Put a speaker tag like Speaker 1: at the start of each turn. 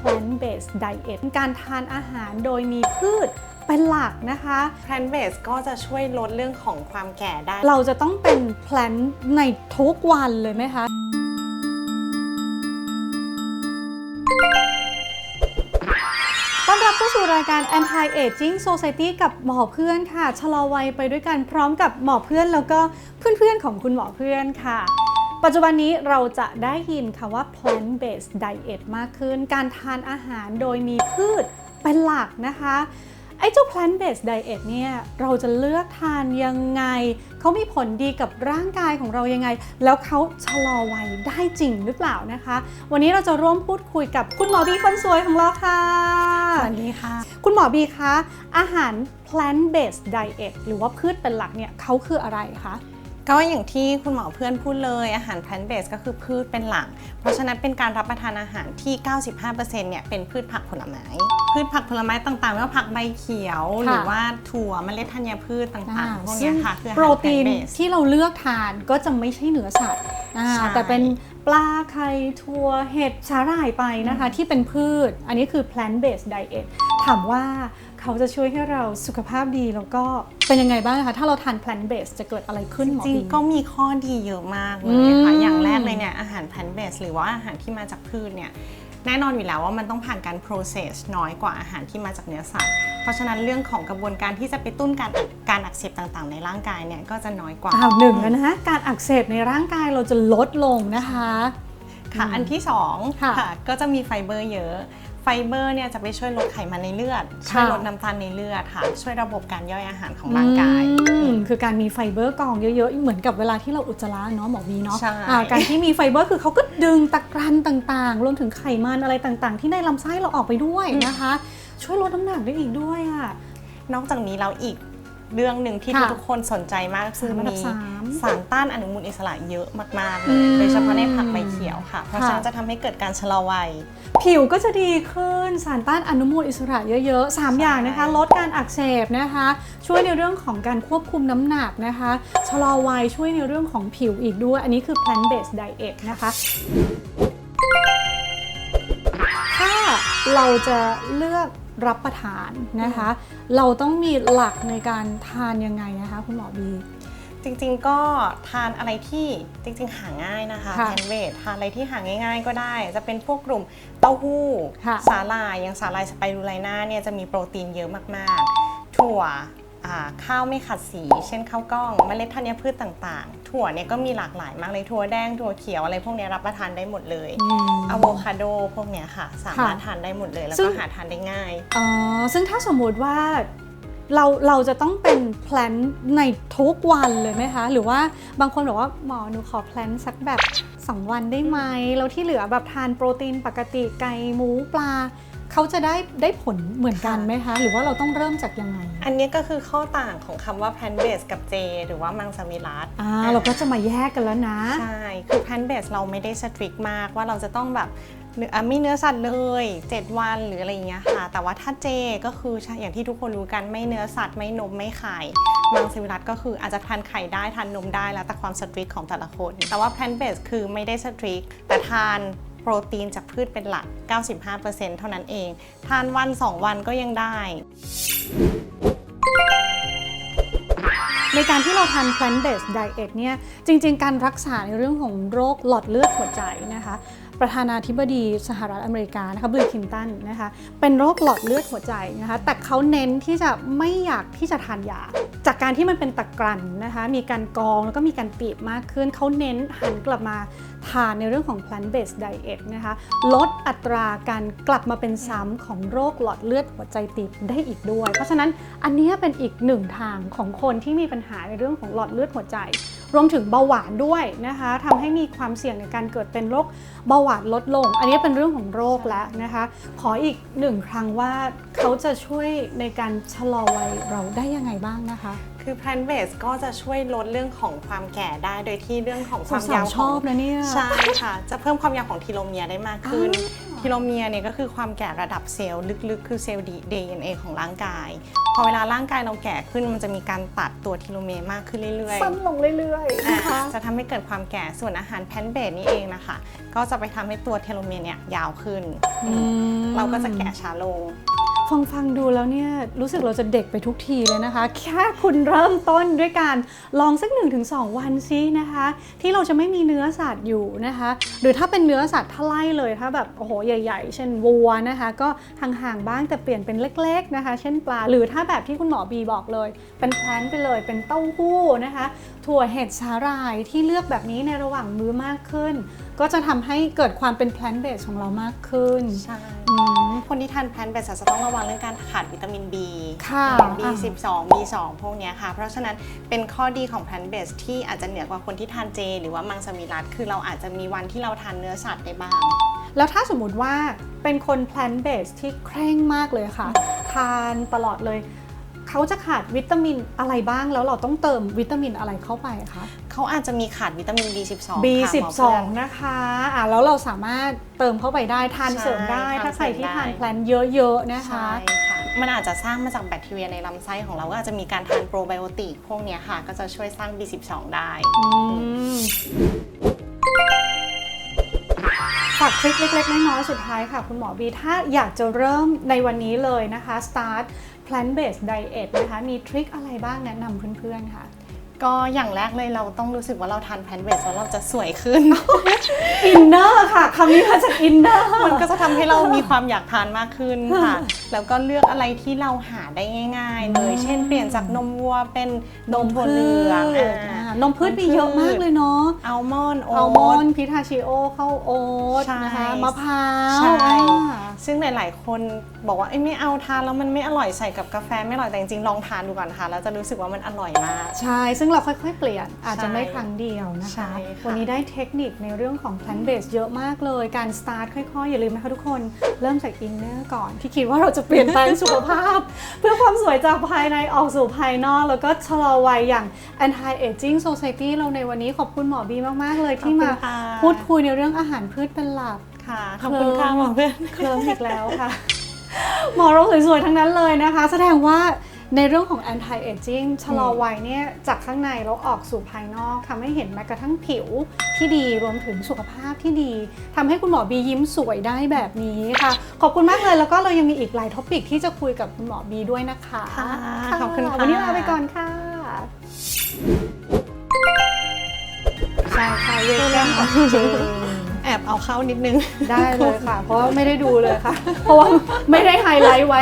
Speaker 1: plant based diet การทานอาหารโดยมีพืชเป็นหลักนะคะ
Speaker 2: plant based ก็จะช่วยลดเรื่องของความแก่ได้
Speaker 1: เราจะต้องเป็น plant ในทุกวันเลยไหมคะต้อนรับเข้าสู่รายการ Anti Aging Society กับหมอเพื่อนค่ะ ชะลอวัยไปด้วยกันพร้อมกับหมอเพื่อนแล้วก็เพื่อนๆของคุณหมอเพื่อนค่ะ ปัจจุบันนี้เราจะได้ยินคำว่า plant based diet มากขึ้น การทานอาหารโดยมีพืชเป็นหลักนะคะ ไอ้เจ้า plant based diet เนี่ย เราจะเลือกทานยังไง เขามีผลดีกับร่างกายของเรายังไง แล้วเขาชะลอวัยได้จริงหรือเปล่านะคะ วันนี้เราจะร่วมพูดคุยกับคุณหมอบีคนสวยของเราค่ะ
Speaker 2: สวัสดีค่ะ
Speaker 1: คุณหมอบีคะ อาหาร plant based diet หรือว่าพืชเป็นหลักเนี่ยเขาคืออะไรคะ
Speaker 2: ก็อย่างที่คุณหมอเพื่อนพูดเลยอาหาร plant based ก็คือพืชเป็นหลัก เพราะฉะนั้นเป็นการรับประทานอาหารที่ 95%เนี่ยเป็นพืชผักผลไม้ พืชผักผลไม้ต่างๆไม่ว่าผักใบเขียว หรือว่าถั่วเมล็ดธัญพืชต่างๆพวกเนี้ยค่ะคืออาหาร
Speaker 1: โปรตีน
Speaker 2: plant based
Speaker 1: ที่เราเลือกทานก็จะไม่ใช่เนื้อสัตว์อ่า
Speaker 2: ใช่
Speaker 1: แต่เป็นป ลาไข่ถั่วเห็ดสาหร่ายไปนะคะ ที่เป็นพืช อันนี้คือ plant based diet ถามว่าเขาจะช่วยให้เราสุขภาพดีแล้วก็เป็นยังไงบ้างคะ ถ้าเราทาน plant based จะเกิดอะไรขึ้นหมอ
Speaker 2: จริง
Speaker 1: บี
Speaker 2: ๆก็มีข้อดีเยอะมากเลยค่ะ
Speaker 1: อืม
Speaker 2: อย่างแรกเลยเนี่ยอาหาร plant based หรือว่าอาหารที่มาจากพืชเนี่ยแน่นอนอยู่แล้วว่ามันต้องผ่านการ process น้อยกว่าอาหารที่มาจากเนื้อสัตว์ เพราะฉะนั้นเรื่องของกระบวนการที่จะไปตุ้นการการอักเสบต่างๆ ในร่างกายเนี่ยก็จะน้อยกว่า
Speaker 1: อ้าวหนึ่งแล้วนะการอักเสบในร่างกายเราจะลดลงนะคะ
Speaker 2: ค่ะอันที่สอง
Speaker 1: ค่ะ
Speaker 2: ค่ะก็จะมีไฟเบอร์เยอะไฟเบอร์เนี่ยจะไปช่วยลดไขมันในเลือด ช่วย
Speaker 1: ค่ะ
Speaker 2: ลดน้ำตาลในเลือดค่ะ ช่วยระบบการย่อยอาหารของร่างกาย
Speaker 1: อืมคือการมีไฟเบอร์กองเยอะๆ เหมือนกับเวลาที่เราอุจจาระเนาะหมอวีเนาะ
Speaker 2: ใช่
Speaker 1: อ่าการที่มีไฟเบอร์คือเขาก็ดึงตะกรันต่างๆ รวมถึงไขมันอะไรต่างๆ ที่ในลำไส้เราออกไปด้วยนะคะ ช่วยลดน้ำหนักได้อีกด้วยอะ
Speaker 2: นอกจากนี้เราอีกเรื่องหนึ่งที่
Speaker 1: ค่ะ
Speaker 2: ทุกๆคนสนใจมากก็คือ
Speaker 1: สามอันดับ
Speaker 2: มี
Speaker 1: สาม
Speaker 2: สารต้านอนุมูลอิสระเยอะมากๆเล
Speaker 1: อื
Speaker 2: ย
Speaker 1: ม
Speaker 2: โดยเฉพาะในผักใบเขียวค่ะ เพราะ
Speaker 1: ค่ะ
Speaker 2: ฉะนั้นจะทำให้เกิดการชะลอวัย
Speaker 1: ผิวก็จะดีขึ้นสารต้านอนุมูลอิสระเยอะๆ3
Speaker 2: ใช่
Speaker 1: อย่างนะคะ ลดการอักเสบนะคะ ช่วยในเรื่องของการควบคุมน้ำหนักนะคะ ชะลอวัยช่วยในเรื่องของผิวอีกด้วย อันนี้คือ plant based diet นะคะ ถ้าเราจะเลือก รับประทานนะคะ เราต้องมีหลักในการทานยังไงนะคะคุณหมอบี
Speaker 2: จริงๆก็ทานอะไรที่จริงๆหาง่ายนะคะ
Speaker 1: ค่ะ
Speaker 2: แพนเวททานอะไรที่หาง่าย ๆ ก็ได้ จะเป็นพวกกลุ่มเต้าหู้
Speaker 1: ค่ะ
Speaker 2: สาหร่ายอย่างสาหร่ายสไปรูไลนาเนี่ยจะมีโปรตีนเยอะมากๆ ถั่วอ่า ข้าวไม่ขัดสี เช่นข้าวกล้องเมล็ดธัญพืชต่างๆ ถั่วเนี่ยก็มีหลากหลายมากเลยถั่วแดงถั่วเขียวอะไรพวกเนี้ยรับประทานได้หมดเลยอะโวคาโดพวกเนี้ยค่ะ สามารถทานได้หมดเลยแล้ว
Speaker 1: ซึ่
Speaker 2: ก็
Speaker 1: ง
Speaker 2: หาทานได้ง่าย
Speaker 1: อ๋อซึ่งถ้าสมมุติว่าเราเราจะต้องเป็นแพลนในทุกวันเลยไหมคะ หรือว่าบางคนบอกว่าหมอหนูขอแพลนสักแบบ 2 วันได้ไหมแล้วที่เหลือแบบทานโปรตีนปกติไก่หมูปลา เขาจะได้ได้ผลเหมือนกันไหมคะ หรือว่าเราต้องเริ่มจากยังไง
Speaker 2: อันนี้ก็คือข้อต่างของคำว่า plant based กับเจหรือว่ามังสวิรัต
Speaker 1: อ่าเราก็จะมาแยกกันแล้วนะ
Speaker 2: ใช่ คือ plant based เราไม่ได้สตริกมากว่าเราจะต้องแบบเนื้ออะไม่เนื้อสัตว์เลย 7 วันหรืออะไรอย่างเงี้ยค่ะ แต่ว่าถ้าเจก็คือใช่อย่างที่ทุกคนรู้กันไม่เนื้อสัตว์ไม่นมไม่ไข่มังสวิรัตก็คืออาจจะทานไข่ได้ทานนมได้แล้วแต่ความสตริกของแต่ละคน แต่ว่า plant based คือไม่ได้สตริกแต่ทาน โปรตีนจากพืชเป็นหลัก 95%เท่านั้นเอง ทานวัน 2 วันก็ยังได้
Speaker 1: ในการที่เราทาน plant based diet เนี่ย จริง ๆ การรักษาในเรื่องของโรคหลอดเลือดหัวใจนะคะประธานาธิบดีสหรัฐอเมริกานะคะบิลคินตันนะคะเป็นโรคหลอดเลือดหัวใจนะคะแต่เขาเน้นที่จะไม่อยากที่จะทานยา จากการที่มันเป็นตะกรันนะคะมีการกองแล้วก็มีการตีบมากขึ้น เขาเน้นหันกลับมา ทานในเรื่องของ plant based diet นะคะลดอัตราการกลับมาเป็นซ้ำของโรคหลอดเลือดหัวใจตีบได้อีกด้วย เพราะฉะนั้นอันนี้เป็นอีกหนึ่งทางของคนที่มีปัญหาในเรื่องของหลอดเลือดหัวใจ รวมถึงเบาหวานด้วยนะคะทำให้มีความเสี่ยงในการเกิดเป็นโรคเบาหวานลดลง อันนี้เป็นเรื่องของโรคแล้วนะคะ ขออีกหนึ่งครั้งว่าเขาจะช่วยในการชะลอวัยเราได้ยังไงบ้างนะคะ
Speaker 2: คือ plant based ก็จะช่วยลดเรื่องของความแก่ได้โดยที่เรื่องของความาว
Speaker 1: สาวยๆช
Speaker 2: ขอ
Speaker 1: องบนะเนี่ย
Speaker 2: ใช่ค่ะ จะเพิ่มความยาวของทีโลเมียร์ได้มากขึ้น
Speaker 1: อ๋อ
Speaker 2: ทีโลเมียร์เนี่ยก็คือความแก่ระดับเซลล์ลึกๆ คือเซลล์ DNA ของร่างกาย พอเวลาร่างกายเราแก่ขึ้นมันจะมีการตัดตัวทีโลเมียร์มากขึ้นเรื่อยๆ
Speaker 1: สั้นลงเรื่อยๆ
Speaker 2: อะ
Speaker 1: นะคะ
Speaker 2: จะทำให้เกิดความแก่ส่วนอาหารแพลนต์เบสนี่เองนะคะ ก็จะไปทำให้ตัวเทโลเมียร์เนี่ยยาวขึ้น เราก็จะแก่ช้าลง
Speaker 1: ฟังฟังดูแล้วเนี่ยรู้สึกเราจะเด็กไปทุกทีเลยนะคะ แค่คุณเริ่มต้นด้วยการลองสัก 1-2 วันซินะคะ ที่เราจะไม่มีเนื้อสัตว์อยู่นะคะ หรือถ้าเป็นเนื้อสัตว์ถ้าไล่เลยถ้าแบบโอ้โหใหญ่ ๆ เช่นวัวนะคะ ก็ห่างๆบ้างแต่เปลี่ยนเป็นเล็ก ๆนะคะ เช่นปลา หรือถ้าแบบที่คุณหมอบีบอกเลย เป็นแพลนไปเลยเป็นเต้าหู้นะคะถั่วเห็ดสาหร่ายที่เลือกแบบนี้ในระหว่างมื้อมากขึ้น ก็จะทำให้เกิดความเป็นแพลนเบสของเรามากขึ้น
Speaker 2: ใช่
Speaker 1: อืม
Speaker 2: คนที่ทานแพลนต์เบสจะต้องระวังเรื่องการขาดวิตามิน B
Speaker 1: ค่ะ
Speaker 2: B12 B2 พวกเนี้ยค่ะ เพราะฉะนั้นเป็นข้อดีของแพลนต์เบสที่อาจจะเหนือกว่าคนที่ทานเจ หรือว่ามังสวิรัตคือเราอาจจะมีวันที่เราทานเนื้อสัตว์ได้บ้าง
Speaker 1: แล้วถ้าสมมติว่าเป็นคน plant based ที่เคร่งมากเลยค่ะ ทานตลอดเลย เขาจะขาดวิตามินอะไรบ้างแล้วเราต้องเติมวิตามินอะไรเข้าไปคะ
Speaker 2: เขาอาจจะมีขาดวิตามิน B12 ค่ะหมอ
Speaker 1: B12
Speaker 2: เพื่อน
Speaker 1: นะคะอะแล้วเราสามารถเติมเข้าไปได้ทาน
Speaker 2: ใช่
Speaker 1: เสริมได้
Speaker 2: ทาน
Speaker 1: ถ้าใครที่
Speaker 2: เสริมได้
Speaker 1: ทานแพลนเยอะๆนะคะ
Speaker 2: ใช่ค่ะ มันอาจจะสร้างมาจากแบคทีเรียในลำไส้ของเราก็อาจจะมีการทานโปรไบโอติกพวกเนี้ยค่ะ ก็จะช่วยสร้าง B12 ได้
Speaker 1: อืมฝากทริคเล็กๆน้อยๆสุดท้ายค่ะ คุณหมอบีถ้าอยากจะเริ่มในวันนี้เลยนะคะ start plant based diet นะคะ มีทริคอะไรบ้างแนะนำเพื่อนๆค่ะ
Speaker 2: ก็อย่างแรกเลยเราต้องรู้สึกว่าเราทานแพลนเบสแล้วเราจะสวยขึ้น
Speaker 1: อินเนอร์ค่ะคำนี้มาจากอินเนอร์
Speaker 2: มันก็จะทำให้เรามีความอยากทานมากขึ้นค่ะ แล้วก็เลือกอะไรที่เราหาได้ง่าย ๆ เลย เช่นเปลี่ยนจากนมวัวเป็นนมถั่วเหลือง
Speaker 1: พืช
Speaker 2: อ่า
Speaker 1: อ่า นมพืชมีเยอะมากเลยเนาะ
Speaker 2: อัลมอนด์โอ๊
Speaker 1: อัลมอ
Speaker 2: ต
Speaker 1: นด์พิทาชิโอข้าวโอ๊ต
Speaker 2: ใช่
Speaker 1: นะคะมะพร้าว
Speaker 2: ใช่
Speaker 1: อ่า
Speaker 2: ซึ่งหลาย ๆ คนบอกว่าเอ้ยไม่เอาทานแล้วมันไม่อร่อยใส่กับกาแฟไม่อร่อยแต่จริงๆลองทานดูก่อนค่ะแล้วจะรู้สึกว่ามันอร่อยมาก
Speaker 1: ใช่ ซึ่งเราค่อยๆเปลี่ยนอาจจะ
Speaker 2: ใช่
Speaker 1: ไม่ครั้งเดียวนะ
Speaker 2: ใช่
Speaker 1: คะ
Speaker 2: ค่ะ
Speaker 1: วันนี้ได้เทคนิคในเรื่องของ plant based เยอะมากเลย การ start ค่อยๆ อย่าลืมนะคะทุกคนเริ่มจาก inner ก่อนที่คิดว่าเราจะเปลี่ยนแปลงสุขภาพ เพื่อความสวยจากภายในออกสู่ภายนอก แล้วก็ชะลอวัยอย่าง anti aging society เราในวันนี้ขอบคุณหมอบีมากๆ เลยที่มา
Speaker 2: ขอบคุณค่ะ
Speaker 1: พูดคุยในเรื่องอาหารพืชเป็นหลัก
Speaker 2: ค่ะขอบคุณค่ะหมอเพื่อน
Speaker 1: เคลิ้มอีกแล้วค่ะ หมอเราสวยๆ ทั้งนั้นเลยนะคะ แสดงว่าในเรื่องของ anti aging ชะลอวัยเนี่ยจากข้างในแล้วออกสู่ภายนอกทำให้เห็นแม้กระทั่งผิวที่ดีรวมถึงสุขภาพที่ดีทำให้คุณหมอบียิ้มสวยได้แบบนี้ค่ะ ขอบคุณมากเลยแล้วก็เรายังมีอีกหลายท็อปิกที่จะคุยกับคุณหมอบีด้วยนะคะ
Speaker 2: ค่ะขอบคุณค่ะ
Speaker 1: วันนี้ลาไปก่อนค่ะใช่ค่ะเวกแก้มของเจน
Speaker 2: แอบเอาเข้านิดนึง
Speaker 1: ได้เลยค่ะ เพราะว่าไม่ได้ดูเลยค่ะ เพราะว่าไม่ได้ไฮไลท์ไว้